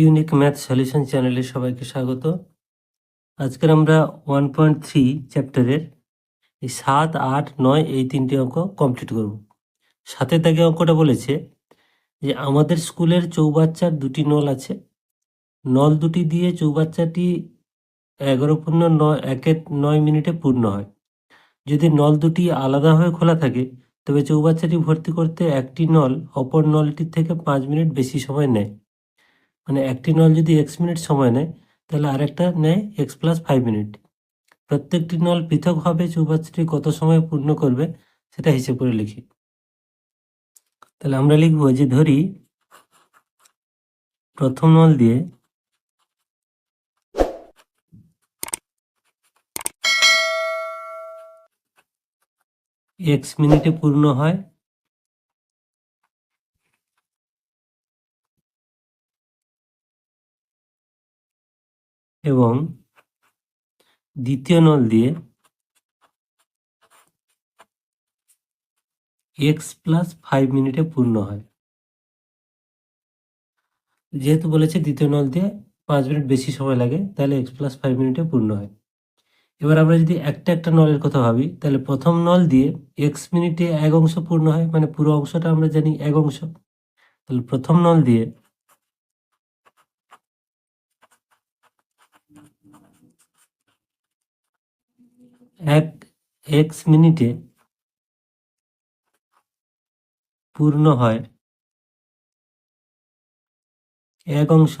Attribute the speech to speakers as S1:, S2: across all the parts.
S1: Unique math solution চ্যানেলে সবাইকে স্বাগত। আজকের আমরা ওয়ান পয়েন্ট থ্রি চ্যাপ্টারের এই সাত, আট, নয় এই তিনটি অঙ্ক কমপ্লিট করব। সাথে দাগে অঙ্কটা বলেছে যে, আমাদের স্কুলের চৌবাচ্চার দুটি নল আছে। নল দুটি দিয়ে চৌবাচ্চাটি এগারো পূর্ণ নয়, একের নয় মিনিটে পূর্ণ হয়। যদি নল দুটি আলাদাভাবে খোলা থাকে, তবে চৌবাচ্চাটি ভর্তি করতে একটি নল অপর নলটির থেকে পাঁচ মিনিট বেশি সময় নেয়। মানে একটি নল যদি এক্স মিনিট সময় নেয়, তাহলে আরেকটা নেয় এক্স প্লাস ফাইভ মিনিট প্রত্যেকটি নল পৃথকভাবে চৌবাচ্চাটি কত সময় পূর্ণ করবে, সেটা হিসেব করে লিখি। তাহলে আমরা লিখব যে ধরি, প্রথম নল দিয়ে এক্স মিনিটে পূর্ণ হয় এবং দ্বিতীয় নল দিয়ে এক্স প্লাস ফাইভ মিনিটে পূর্ণ হয়। যেহেতু বলেছে দ্বিতীয় নল দিয়ে পাঁচ মিনিট বেশি সময় লাগে, তাহলে এক্স প্লাস ফাইভ মিনিটে পূর্ণ হয়। এবার আমরা যদি একটা একটা নলের কথা ভাবি, তাহলে প্রথম নল দিয়ে এক্স মিনিটে এক অংশ পূর্ণ হয় মানে পুরো অংশটা আমরা জানি এক অংশ। তাহলে প্রথম নল দিয়ে এক এক্স মিনিটে পূর্ণ হয়। এক অংশ।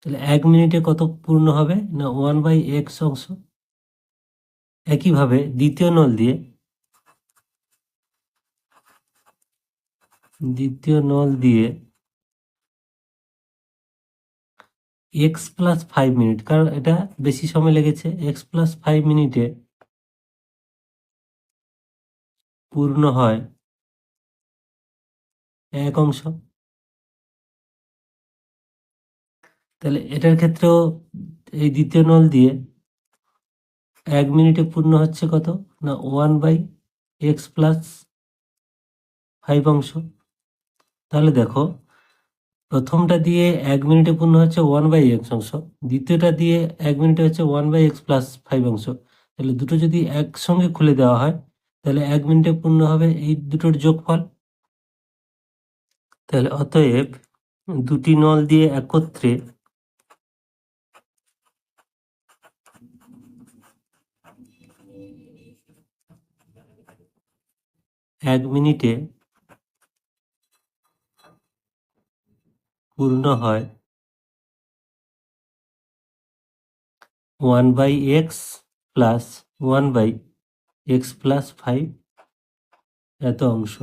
S1: তাহলে এক মিনিটে কত পূর্ণ হবে? না ওয়ান বাই এক্স অংশ। একইভাবে দ্বিতীয় নল দিয়ে দ্বিতীয় নল দিয়ে এক্স প্লাস ফাইভ মিনিট কারণ এটা বেশি সময় লেগেছে। এক্স প্লাস ফাইভ মিনিটে পূর্ণ হয় এক অংশ। তাহলে এটার ক্ষেত্রেও এই দ্বিতীয় নল দিয়ে এক মিনিটে পূর্ণ হচ্ছে কত? না one by x plus five অংশ। তাহলে দেখো প্রথমটা দিয়ে এক মিনিটে পূর্ণ হচ্ছে ওয়ান বাই এক্স অংশ। দ্বিতীয়টা দিয়ে এক মিনিটে হচ্ছে one by x plus five অংশ। তাহলে দুটো যদি একসঙ্গে খুলে দেওয়া হয়, তাহলে এক মিনিটে পূর্ণ হবে এই দুটোর যোগফল। তাহলে অতএব দুটি নল দিয়ে একত্রে এক মিনিটে পূর্ণ হয়। One by x plus one by x plus five এত অংশ।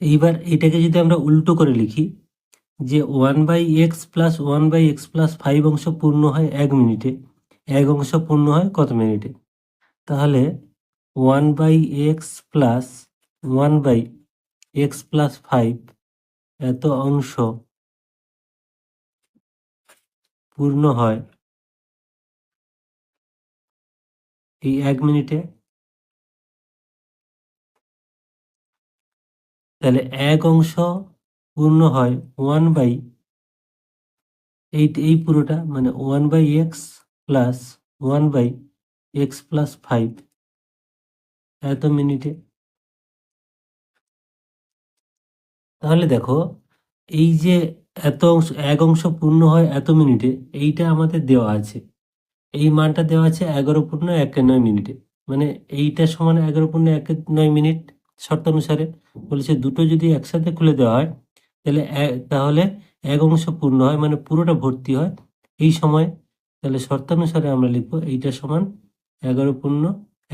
S1: এইবার এটাকে যদি আমরা উল্টো করে লিখি, যে one by x plus one by x plus five অংশ পূর্ণ হয় এক মিনিটে, এক অংশ পূর্ণ হয় কত মিনিটে? তাহলে one by x plus one by x plus five এত অংশ পূর্ণ হয় এই এক মিনিটে। তাহলে এক অংশ পূর্ণ হয় ওয়ান বাই এই এই পুরোটা মানে one by x plus one by x plus five এত মিনিটে। তাহলে দেখো, এই যে এত অংশ, এক অংশ পূর্ণ হয় এত মিনিটে, এইটা আমাদের দেওয়া আছে। এই মানটা দেওয়া আছে এগারো পূর্ণ এক নয় মিনিটে। মানে এইটা সমান এগারো পূর্ণ এক নয় মিনিট শর্ত অনুসারে বলেছে দুটো যদি একসাথে খুলে দেওয়া হয়, তাহলে তাহলে এক অংশ পূর্ণ হয় মানে পুরোটা ভর্তি হয় এই সময়। তাহলে শর্তানুসারে আমরা লিখব এইটা সমান এগারো পূর্ণ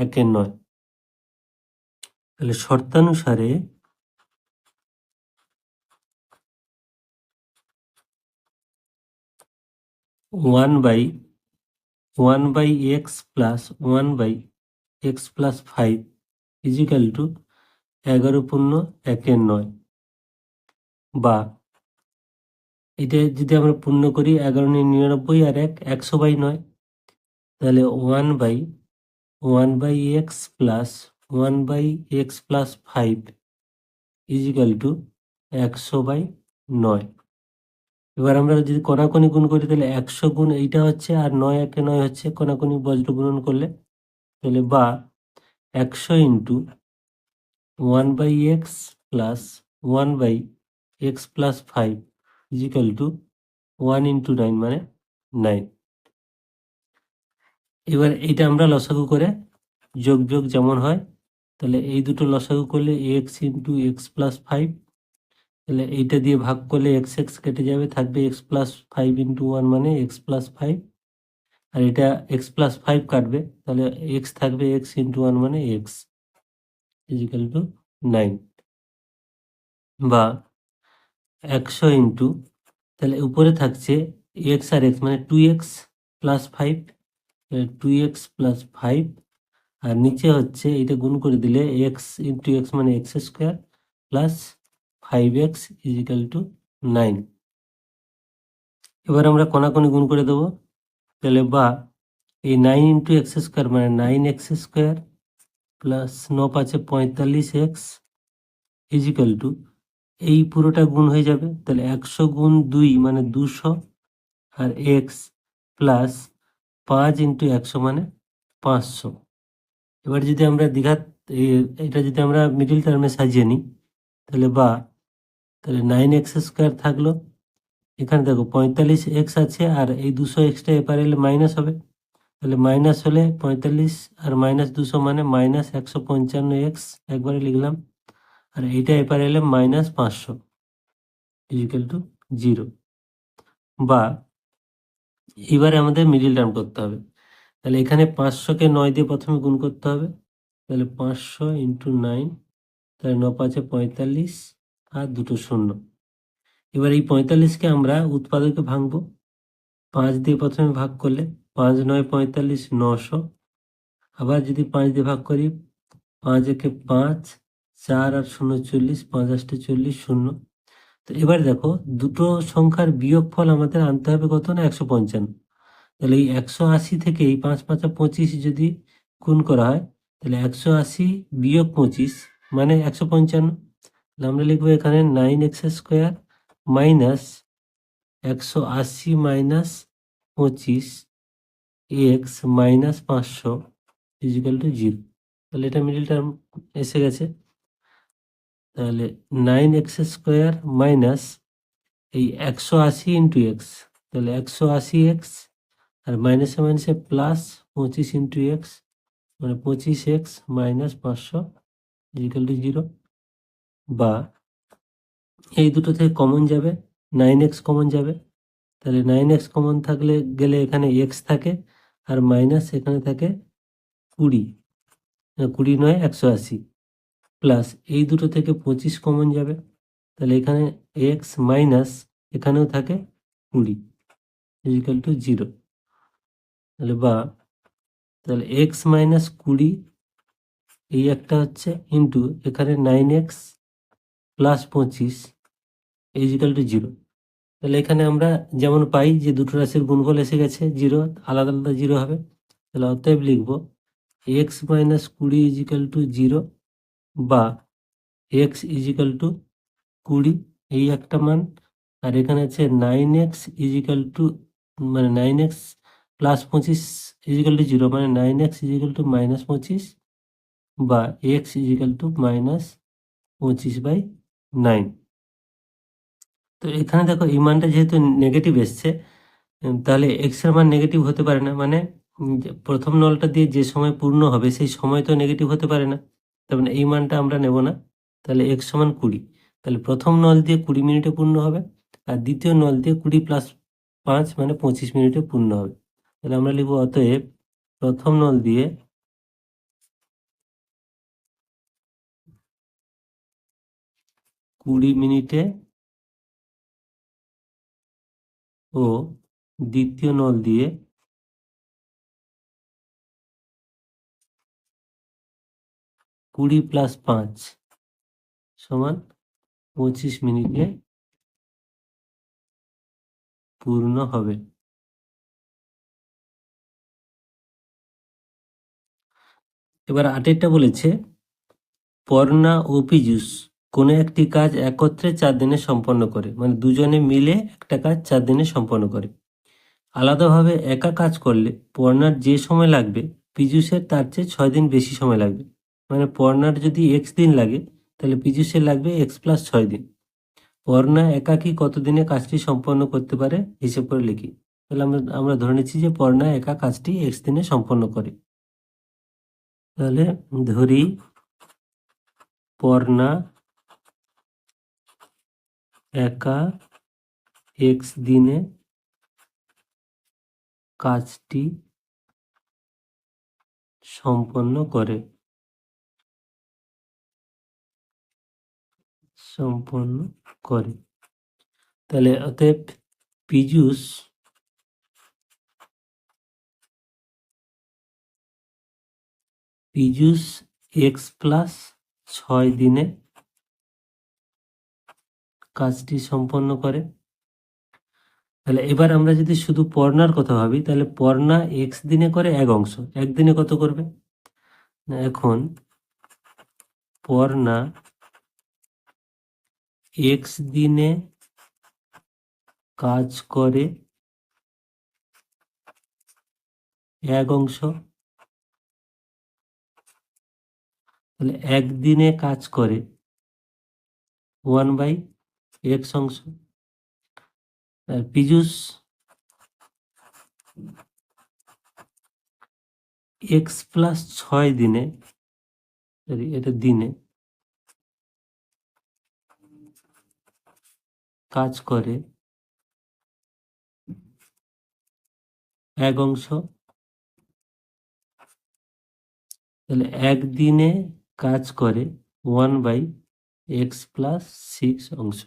S1: একের নয়। তাহলে শর্তানুসারে one by one by x plus one by x plus five equal to এগারো পূর্ণ একের নয়। বা এটা যদি আমরা পূর্ণ করি এগারো নিরানব্বই আর এক একশো বাই নয়, তাহলে one by one by x plus one by x plus five equal to একশো বাই নয়। এবার আমরা যদি কণাকণি গুণ করি, তাহলে একশো গুণ এইটা হচ্ছে আর নয় একে নয় হচ্ছে কণাকণি বজ্র গুণন করলে, তাহলে বা একশো into one by x plus one by x plus five equal to one into nine মানে নাইন। এবার এইটা আমরা লসাগু করে যোগ যোগ যেমন হয়, তাহলে এই দুটো লসাগু করলে x into x plus five তাহলে এইটা দিয়ে ভাগ করলে এক্স এক্স কেটে যাবে, থাকবে x plus five into one মানে এক্স প্লাস ফাইভ আর এটা এক্স প্লাস ফাইভ কাটবে, তাহলে এক্স থাকবে এক্স ইন্টু ওয়ান মানে এক্স ইজিক্যাল টু নাইন বা একশো ইন্টু তাহলে উপরে থাকছে এক্স আর এক্স মানে two x plus five two x plus five আর নিচে হচ্ছে এটা গুণ করে দিলে এক্স ইন্টু এক্স মানে x square plus five x equal to nine এবার আমরা কোনাকুনি গুণ করে দেবো। তাহলে বা, এই নাইন ইন্টু এক্স স্কোয়ার মানে নাইন এক্স স্কোয়ার প্লাস ন পাঁচে পঁয়তাল্লিশ এক্স ইজিক্যাল টু এই পুরোটা গুণ হয়ে যাবে। তাহলে একশো গুণ দুই মানে দুশো, আর এক্স প্লাস পাঁচ ইন্টু একশো মানে পাঁচশো। এবার যদি আমরা দীঘাত, এ- এটা যদি আমরা মিডিল টার্মে সাজিয়ে নিই, তাহলে বা তাহলে নাইন এক্স স্কোয়ার থাকল। এখানে দেখো পঁয়তাল্লিশ এক্স আছে আর এই দুশো এক্সটা এপারে এলে মাইনাস হবে। তাহলে মাইনাস হলে পঁয়তাল্লিশ আর মাইনাস দুশো মানে মাইনাস একশো পঞ্চান্ন এক্স একবারে লিখলাম। আর এইটা এপারে এলে মাইনাস পাঁচশো ইজিক্যাল টু জিরো বা এবারে আমাদের মিডিল টার্ম করতে হবে। তাহলে এখানে পাঁচশোকে নয় দিয়ে প্রথমে গুণ করতে হবে। তাহলে পাঁচশো ইন্টু নাইন তাহলে ন পাঁচে পঁয়তাল্লিশ। আর দুটো শূন্য। এবার এই পঁয়তাল্লিশকে আমরা উৎপাদকে ভাঙব। পাঁচ দিয়ে প্রথমে ভাগ করলে পাঁচ নয় পঁয়তাল্লিশ নশো। আবার যদি পাঁচ দিয়ে ভাগ করি, পাঁচ একে পাঁচ, চার আর শূন্য চল্লিশ, পাঁচ আষ্টে চল্লিশ, শূন্য। তো এবার দেখো, দুটো সংখ্যার বিয়োগফল আমাদের আনতে হবে কত না? একশো পঞ্চান্ন। তাহলে এই একশো আশি থেকে এই পাঁচ পাঁচা পঁচিশ যদি গুণ করা হয়, তাহলে একশো আশি বিয়োগ পঁচিশ মানে একশো পঞ্চান্ন। আমরা লিখব এখানে নাইন এক্স স্কোয়ার মাইনাস একশো আশি মাইনাস পঁচিশ এক্স মাইনাস পাঁচশো ইজিক্যাল টু জিরো তাহলে এটা মিডিল টার্ম এসে গেছে। তাহলে নাইন এক্স স্কোয়ার মাইনাস এই একশো আশি ইন্টু এক্স তাহলে একশো আশি এক্স আর মাইনাসে মাইনাসে প্লাস পঁচিশ ইন্টু এক্স মানে পঁচিশ এক্স মাইনাস পাঁচশো ইজিক্যাল টু জিরো বা এই দুটো থেকে কমন যাবে নাইন এক্স কমন যাবে। তাহলে নাইন এক্স কমন থাকলে গেলে এখানে এক্স থাকে আর মাইনাস এখানে থাকে কুড়ি। আহ, কুড়ি নয় একশো আশি। প্লাস এই দুটো থেকে পঁচিশ কমন যাবে। তাহলে এখানে এক্স মাইনাস এখানেও থাকে কুড়ি ইজিক্যাল টু জিরো তাহলে বা তাহলে এক্স মাইনাস কুড়ি এই একটা হচ্ছে ইন্টু এখানে নাইন এক্স প্লাস পঁচিশ ইজিক্যাল টু জিরো তাহলে এখানে আমরা যেমন পাই যে দুটো রাশির গুণফল এসে গেছে জিরো আলাদা আলাদা জিরো হবে। তাহলে অতএব লিখব এক্স মাইনাস কুড়ি ইজিক্যাল টু জিরো বা এক্স ইজিক্যাল টু কুড়ি, এই একটা মান। আর এখানে আছে নাইন এক্স ইজিক্যাল টু মানে নাইন এক্স প্লাস পঁচিশ ইজিক্যাল টু জিরো মানে nine x equal to minus পঁচিশ বা এক্স ইজিক্যাল টু মাইনাস পঁচিশ বাই নাইন। তো এখানে দেখো এই মানটা যেহেতু নেগেটিভ এসছে তাহলে এক্সের মান নেগেটিভ হতে পারে না। মানে প্রথম নলটা দিয়ে যে সময় পূর্ণ হবে, সেই সময় তো নেগেটিভ হতে পারে না। তার মানে এই মানটা আমরা নেব না। তাহলে এক্স সমান কুড়ি। তাহলে প্রথম নল দিয়ে কুড়ি মিনিটে পূর্ণ হবে, আর দ্বিতীয় নল দিয়ে কুড়ি প্লাস পাঁচ মানে পঁচিশ মিনিটে পূর্ণ হবে। তাহলে আমরা লিখব অতএব প্রথম নল দিয়ে কুড়ি মিনিটে ও দ্বিতীয় নল দিয়ে কুড়ি প্লাস পাঁচ সমান পঁচিশ মিনিটে পূর্ণ হবে। এবার আটেরটা বলেছে পর্ণা ও পীযূষ কোনো একটি কাজ একত্রে চার দিনে সম্পন্ন করে। মানে দুজনে মিলে একটা কাজ চার দিনে সম্পন্ন করে। আলাদাভাবে একা কাজ করলে পর্ণার যে সময় লাগবে, পীযূষের তার চেয়ে ছয় দিন বেশি সময় লাগবে। মানে পর্ণার যদি এক্স দিন লাগে, তাহলে পীযূষের লাগবে এক্স প্লাস ছয় দিন। পর্ণা একাকী কতদিনে কাজটি সম্পন্ন করতে পারে, হিসেব করে লিখি। তাহলে আমরা আমরা ধরে নিচ্ছি যে পর্ণা একা কাজটি এক্স দিনে সম্পন্ন করে। তাহলে ধরি পর্ণা একা এক্স দিনে কাজটি সম্পন্ন করে। সম্পন্ন করে। তাহলে অতএব পীযূষ পীযূষ এক্স প্লাস ছয় দিনে কাজটি সম্পন্ন করে। তাহলে এবার আমরা যদি শুধু পর্ণার কথা ভাবি, তাহলে পর্ণা এক্স দিনে করে এক অংশ। একদিনে কত করবে? এখন পর্ণা এক্স দিনে কাজ করে এক অংশ। তাহলে একদিনে কাজ করে ওয়ান বাই এক্স অংশ আর পীযূষ এক্স প্লাস ছয় দিনে sorry, এটা দিনে কাজ করে এক অংশ। তাহলে একদিনে কাজ করে one by x plus six অংশ।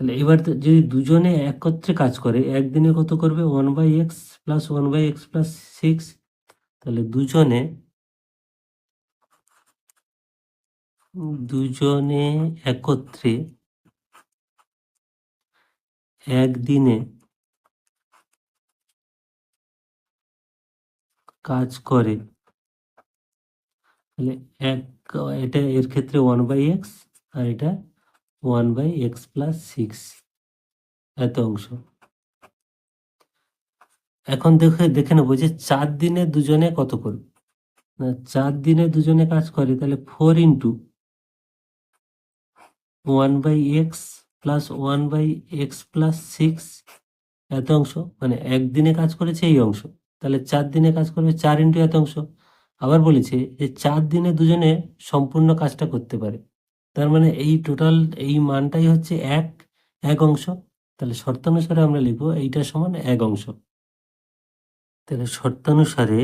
S1: তাহলে এবার যদি দুজনে একত্রে কাজ করে, একদিনে কত করবে? One by x plus one by x plus six তাহলে দুজনে দুজনে একত্রে একদিনে কাজ করে, তাহলে এক, এটা এর ক্ষেত্রে ওয়ান বাই এক্স আর এটা one by x plus six এত অংশ। এখন দেখে দেখে নেব যে চার দিনে দুজনে কত করবে না, চার দিনে দুজনে কাজ করে, তাহলে four into one by x plus one by x plus six এত অংশ। মানে একদিনে কাজ করেছে এই অংশ, তাহলে চার দিনে কাজ করবে চার ইন্টু এত অংশ। আবার বলেছে যে চার দিনে দুজনে সম্পূর্ণ কাজটা করতে পারে। তার মানে এই টোটাল এই মানটাই হচ্ছে এক এক অংশ। তাহলে শর্তানুসারে আমরা লিখব এইটা সমান এক অংশ। তাহলে শর্তানুসারে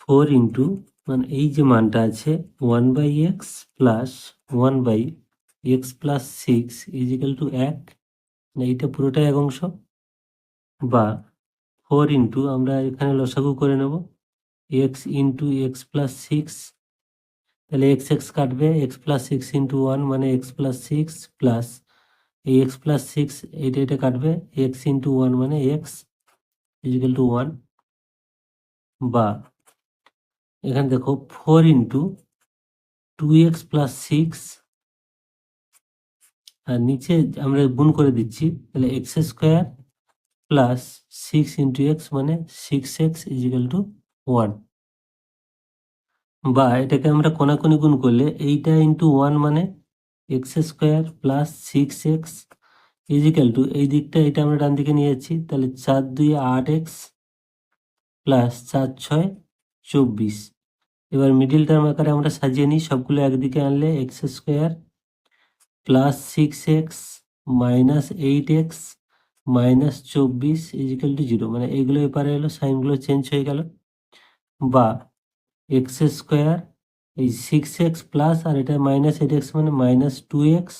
S1: ফোর ইন্টু মানে এই যে মানটা আছে one by x plus one by x plus six equal to এক মানে এইটা পুরোটাই এক অংশ। বা ফোর ইন্টু আমরা এখানে লসাগু করে নেব। X into x plus six, তাহলে এক্স এক্স কাটবে, x plus six into one মানে এক্স প্লাস সিক্স প্লাস এই এক্স প্লাস সিক্স এইটা এটা কাটবে, এক্স ইন্টু ওয়ান মানে এক্স ইজিক্যাল টু ওয়ান। বা এখানে দেখো four into two x plus six, আর নিচে আমরা গুণ করে দিচ্ছি, তাহলে x square plus six into x মানে six x equal to one বা এটাকে আমরা কোনাকুনি গুণ করলে এইটা ইন্টু ওয়ান মানে x square plus six x equal to এই দিকটা এটা আমরা ডান দিকে নিয়ে যাচ্ছি, তাহলে চার দুই আট এক্স প্লাস চার ছয় চব্বিশ। এবার মিডিল টার্ম আকারে আমরা সাজিয়ে নিই, সবগুলো একদিকে আনলে x square plus six x minus eight x minus চব্বিশ ইজিক্যাল টু জিরো মানে এইগুলো এপারে এলো সাইনগুলো চেঞ্জ হয়ে গেল। বা এক্স স্কোয়ার এই সিক্স এক্স প্লাস আর এটা মাইনাস এইট এক্স মানে মাইনাস টু এক্স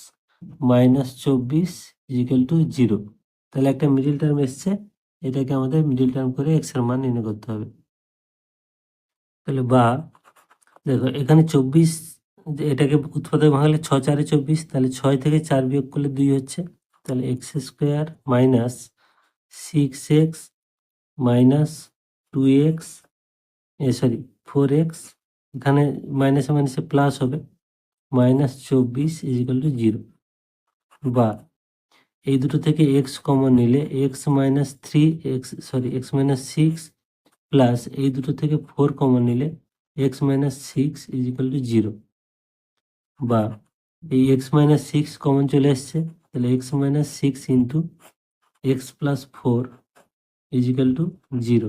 S1: মাইনাস চব্বিশ ইজিক্যাল টু জিরো তাহলে একটা মিডিল টার্ম এসছে, এটাকে আমাদের মিডিল টার্ম করে এক্সের মান নির্ণয় করতে হবে। তাহলে বা, দেখো এখানে চব্বিশ, এটাকে উৎপাদক ভাঙলে ছ চারে চব্বিশ, তাহলে ছয় থেকে চার বিয়োগ করলে দুই হচ্ছে। তাহলে x square minus six x minus two x এ সরি ফোর এক্স এখানে মাইনাসে মাইনাসে প্লাস হবে মাইনাস চব্বিশ ইজিক্যাল টু জিরো বা এই দুটো থেকে এক্স কমন নিলে x minus three x sorry x minus six plus এই দুটো থেকে ফোর কমন নিলে x minus six equal to zero বা এই এক্স মাইনাস সিক্স কমন চলে এসছে তাহলে x minus six into x plus four equal to zero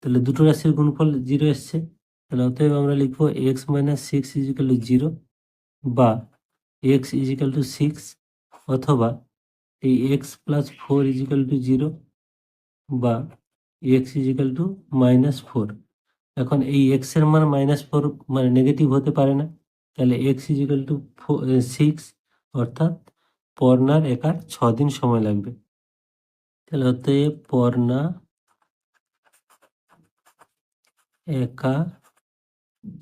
S1: তাহলে দুটো রাশির গুণফল জিরো এসছে। তাহলে অতএব আমরা লিখব x minus six equal to zero বা এক্স ইজিক্যাল টু সিক্স অথবা এই x plus four equal to zero বা x equal to minus four এখন এই এক্সের মান মাইনাস ফোর মানে নেগেটিভ হতে পারে না। তাহলে x equal to four six অর্থাৎ পর্নার একার ছ দিন সময় লাগবে। তাহলে অতএব পর্না একা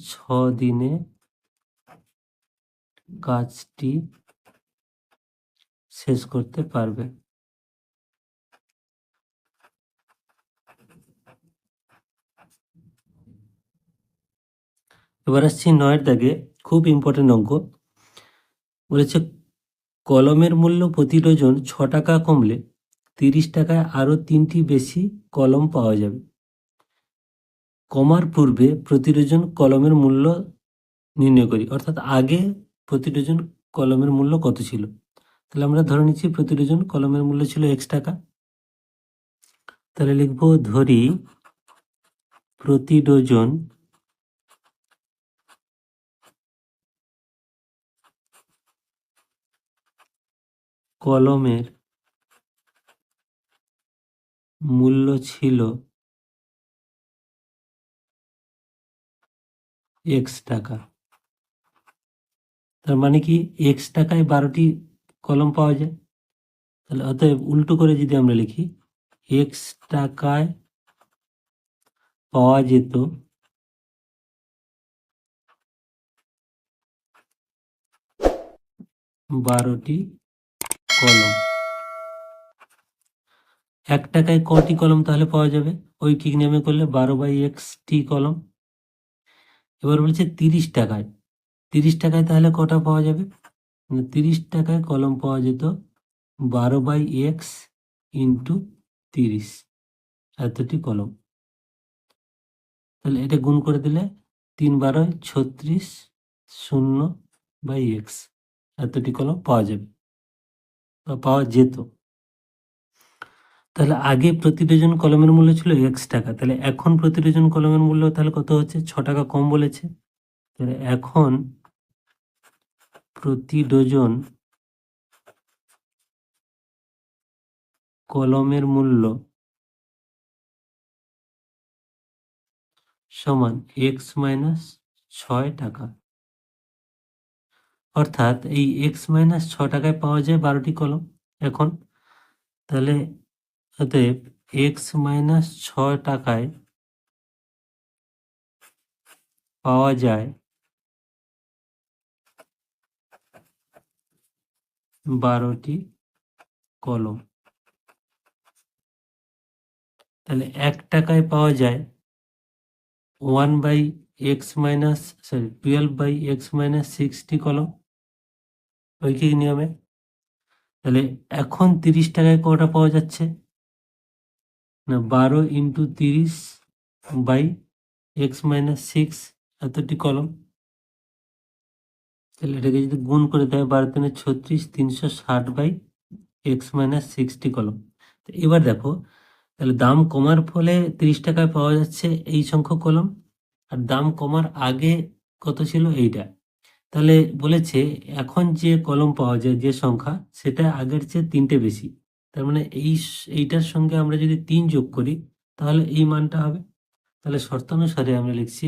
S1: ছ দিনে কাজটি শেষ করতে পারবে। এবার আসছি নয়ের দাগে, খুব ইম্পর্টেন্ট অঙ্ক। বলেছে কলমের মূল্য প্রতি ডজন ছ টাকা কমলে তিরিশ টাকায় আরও তিনটি বেশি কলম পাওয়া যাবে। কমার পূর্বে প্রতি ডজন কলমের মূল্য নির্ণয় করি। অর্থাৎ আগে প্রতি ডজন কলমের মূল্য কত ছিল? তাহলে আমরা ধরে নিচ্ছি প্রতি ডজন কলমের মূল্য ছিল এক্স টাকা। তাহলে লিখব ধরি প্রতি ডজন কলমের মূল্য ছিল এক্স টাকা। তার মানে কি এক্স টাকায় বারোটি কলম পাওয়া যায়? তাহলে অতএব উল্টো করে যদি আমরা লিখি এক্স টাকায় পাওয়া যেত বারোটি কলম। এক টাকায় কটি কলম তাহলে পাওয়া যাবে? ঐকিক নিয়মে করলে বারো বাই এক্স টি কলম। এবার বলছে তিরিশ টাকায়। তিরিশ টাকায় তাহলে কটা পাওয়া যাবে? না তিরিশ টাকায় কলম পাওয়া যেত বারো বাই এক্স ইন্টু তিরিশ। এতটি কলম। তাহলে এটা গুণ করে দিলে তিন বারোয় ছত্রিশ শূন্য বাই এক্স। এতটি কলম পাওয়া যাবে। পাওয়া যেত। তাহলে আগে প্রতি ডজন কলমের মূল্য ছিল এক্স টাকা। তাহলে এখন প্রতি ডজন কলমের মূল্য তাহলে কত হচ্ছে? ছ টাকা কম বলেছে। তাহলে এখন প্রতি ডজন কলমের মূল্য সমান এক্স মাইনাস ছয় টাকা। অর্থাৎ এই এক্স মাইনাস ছ টাকায় পাওয়া যায় বারোটি কলম। এখন তাহলে অতএব এক্স মাইনাস ছয় টাকায় পাওয়া যায় বারোটি কলম। তাহলে এক টাকায় পাওয়া যায় one by x minus sorry twelve by x minus sixty কলম। ঐকিক নিয়মে? তাহলে এখন তিরিশ টাকায় কটা পাওয়া যাচ্ছে? না, বারো ইন্টু তিরিশ বাই এক্স মাইনাস সিক্স, এতটি কলম। তাহলে এটাকে যদি গুণ করে দেয় বারো তিনে ছত্রিশ, তিনশো ষাট বাই এক্স মাইনাস সিক্সটি কলম। এবার দেখো, তাহলে দাম কমার ফলে তিরিশ টাকায় পাওয়া যাচ্ছে এই সংখ্যক কলম, আর দাম কমার আগে কত ছিল এইটা? তাহলে বলেছে, এখন যে কলম পাওয়া যায়, যে সংখ্যা, সেটা আগের চেয়ে তিনটে বেশি। তার মানে এই এইটার সঙ্গে আমরা যদি তিন যোগ করি, তাহলে এই মানটা হবে। তাহলে শর্তানুসারে আমরা লিখছি,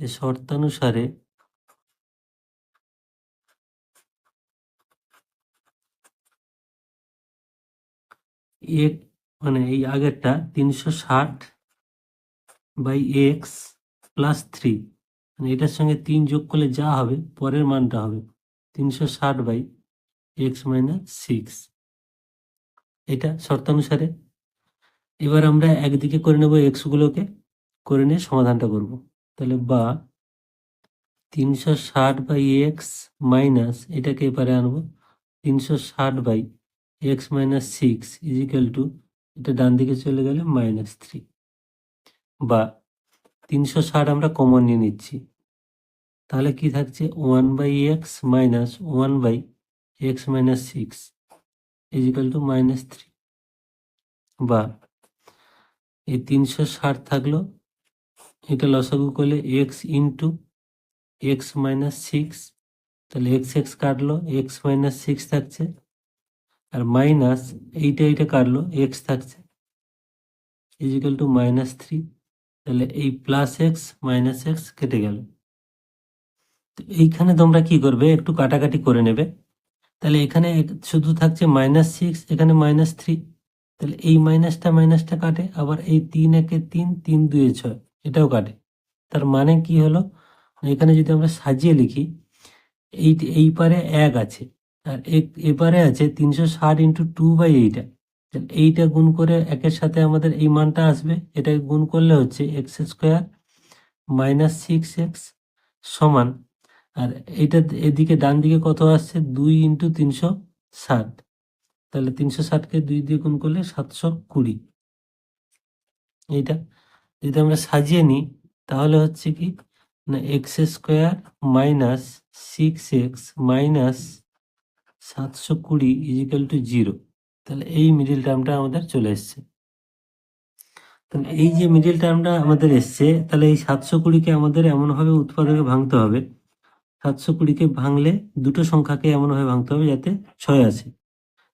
S1: যে শর্তানুসারে এক মানে এই আগেরটা তিনশো ষাট বাই এক্স প্লাস থ্রি। মানে এটার সঙ্গে তিন যোগ করলে যা হবে, পরের মানটা হবে তিনশো ষাট বাই এক্স মাইনাস সিক্স। এটা শর্তানুসারে। এবার আমরা একদিকে করে নেব এক্স গুলোকে করে নিয়ে সমাধানটা করব। তাহলে বা তিনশো ষাট বাই এক্স মাইনাস, এটাকে এবারে আনব, তিনশো ষাট by x minus six equal to, এটা ডান দিকে চলে গেলে মাইনাস থ্রি। বা তিনশো ষাট আমরা কমন নিয়ে নিচ্ছি। তাহলে কি থাকছে? One by x minus one by x minus six equal to minus three বা এই তিনশো ষাট থাকল, এটা লসাগু করলে x into x minus six তাহলে এক্স এক্স কাটলো এক্স মাইনাস সিক্স থাকছে, আর মাইনাস এইটা এইটা কাটলো এক্স থাকছে ইজিক্যাল টু মাইনাস থ্রি তাহলে এই প্লাস এক্স মাইনাস এক্স কেটে গেল। এইখানে তোমরা কি করবে? একটু কাটাকাটি করে নেবে। তাহলে এখানে শুধু থাকছে মাইনাস সিক্স এখানে মাইনাস থ্রি তাহলে এই মাইনাসটা মাইনাসটা কাটে, আবার এই তিন একে তিন তিন দুয়ে ছয়, এটাও কাটে। তার মানে কি হলো? এখানে যদি আমরা সাজিয়ে লিখি, এই এই পারে এক আছে, আর এপারে আছে তিনশো ষাট ইন্টু টু বাই এইটা এইটা গুণ করে একের সাথে আমাদের এই মানটা আসবে। এটাকে গুণ করলে হচ্ছে x square minus six x সমান আর এইটা এদিকে ডান দিকে কত আসছে? দুই ইন্টু তিনশো ষাট। তাহলে তিনশো ষাটকে দুই দিয়ে গুণ করলে সাতশো কুড়ি। এইটা যদি আমরা সাজিয়ে নিই, তাহলে হচ্ছে কি, না, x square minus six x minus সাতশো কুড়ি ইজিক্যাল টু জিরো। তাহলে এই মিডিল টার্মটা আমাদের চলে এসছে। তাহলে এই যে মিডিল টার্মটা আমাদের এসছে, তাহলে এই সাতশো কুড়িকে আমাদের এমনভাবে উৎপাদকে ভাঙতে হবে সাতশো কুড়িকে ভাঙলে দুটো সংখ্যাকে এমনভাবে ভাঙতে হবে যাতে ছয় আছে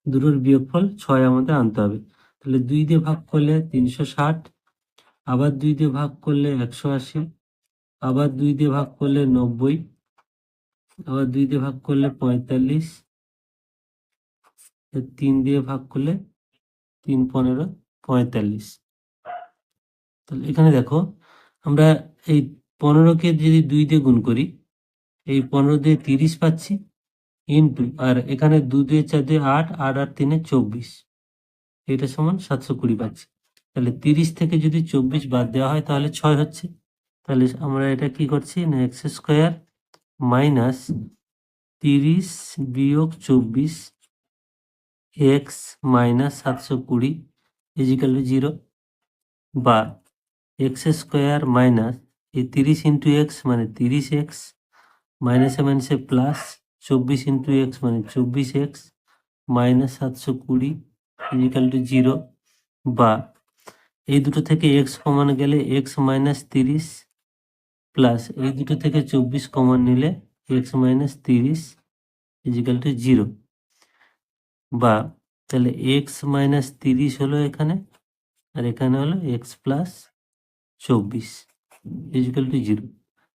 S1: দুটোর বিয়োগফল ছয় আমাদের আনতে হবে। তাহলে দুই দিয়ে ভাগ করলে তিনশো ষাট, আবার দুই দিয়ে ভাগ করলে একশো আশি, আবার দুই দিয়ে ভাগ করলে নব্বই, আবার দুই দিয়ে ভাগ করলে পঁয়তাল্লিশ তিন দিয়ে ভাগ করলে তিন পনেরো, পঁয়তাল্লিশ। তাহলে এখানে দেখো, আমরা এই পনেরোকে যদি দুই দিয়ে গুণ করি এই পনেরো দিয়ে তিরিশ পাচ্ছি ইন্টু, আর এখানে দু দিয়ে চার দিয়ে আট আট আর তিনে চব্বিশ। এটা সমান সাতশো কুড়ি পাচ্ছি। তাহলে তিরিশ থেকে যদি চব্বিশ বাদ দেওয়া হয় তাহলে ছয় হচ্ছে। তাহলে আমরা এটা কি করছি? না এক্স স্কোয়ার মাইনাস তিরিশ বিয়োগ চব্বিশ এক্স মাইনাস সাতশো কুড়ি ইজিক্যাল টু জিরো বা এক্স স্কোয়ার মাইনাস এই তিরিশ ইন্টু এক্স মানে তিরিশ এক্স মাইনাসে মাইনাসে প্লাস চব্বিশ ইন্টু এক্স মানে চব্বিশ এক্স মাইনাস সাতশো কুড়ি ইজিক্যাল টু জিরো বা এই দুটো থেকে এক্স কমান গেলে এক্স মাইনাস তিরিশ প্লাস এই দুটো থেকে চব্বিশ কমান নিলে এক্স মাইনাস তিরিশ ইজিক্যাল টু জিরো বা তাহলে এক্স মাইনাস তিরিশ হলো এখানে আর এখানে হলো এক্স প্লাস চব্বিশ ইজিক্যাল টু জিরো।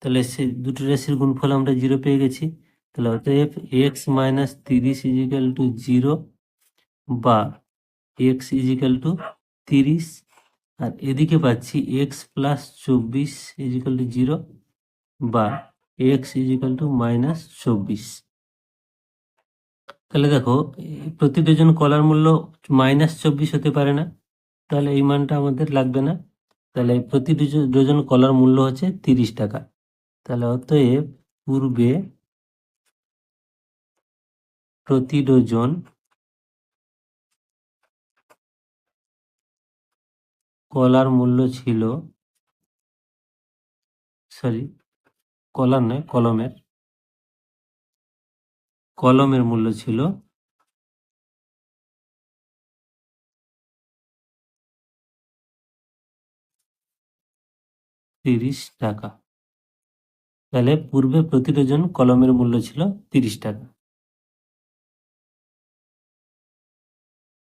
S1: তাহলে সে দুটো রাশির গুণফল আমরা জিরো পেয়ে গেছি। তাহলে অতএব এক্স মাইনাস তিরিশ ইজিক্যাল টু জিরো বা এক্স ইজিক্যাল টু তিরিশ। আর এদিকে পাচ্ছি এক্স প্লাস চব্বিশ ইজিক্যাল টু জিরো বা এক্স ইজিক্যাল টু মাইনাস চব্বিশ। তাহলে দেখো প্রতি ডজন কলার মূল্য মাইনাস চব্বিশ হতে পারে না। তাহলে এই মানটা আমাদের লাগবে না। তাহলে প্রতি ডজন কলার মূল্য হচ্ছে তিরিশ টাকা। তাহলে অতএব পূর্বে প্রতি ডজন কলার মূল্য ছিল সরি কলার নয়, কলমের। কলমের মূল্য ছিল তিরিশ টাকা। তাহলে পূর্বে প্রতি ডজন কলমের মূল্য ছিল তিরিশ টাকা।